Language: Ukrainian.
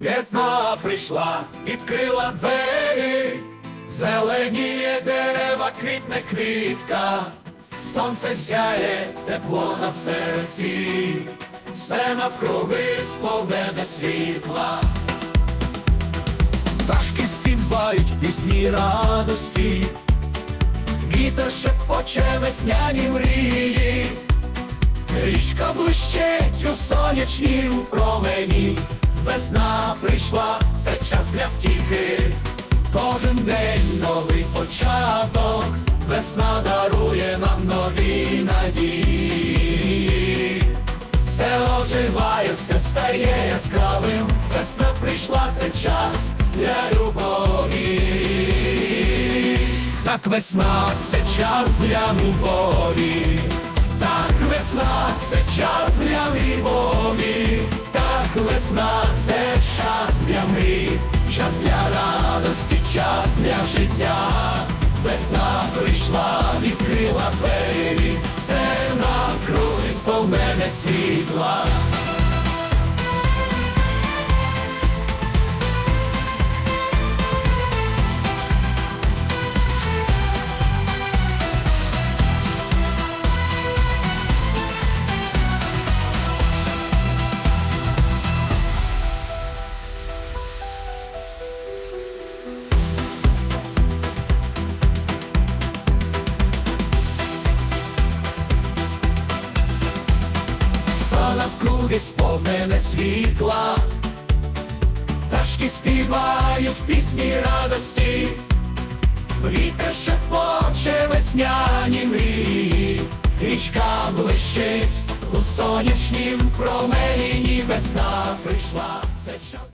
Весна прийшла, відкрила двері, зеленіє дерева, квітне квітка, сонце сяє, тепло на серці, все навкруги сповнене світла. Пташки співають пісні радості, вітер шепоче весняні мрії, річка блищить у сонячнім промені. Весна прийшла, це час для втіхи. Кожен день новий початок, весна дарує нам нові надії. Все оживає, все стає яскравим. Весна прийшла, це час для любові. Так весна, це час для любові. Так весна, це час для любові. Весна, це час для мрій, час для радості, час для життя. Весна прийшла, відкрила двері, все навкруги сповнене світла. Навкруги сповнене світла, пташки співають пісні радості, вітер шепоче весняні мрії, річка блищить у сонячнім промені, весна прийшла, це час.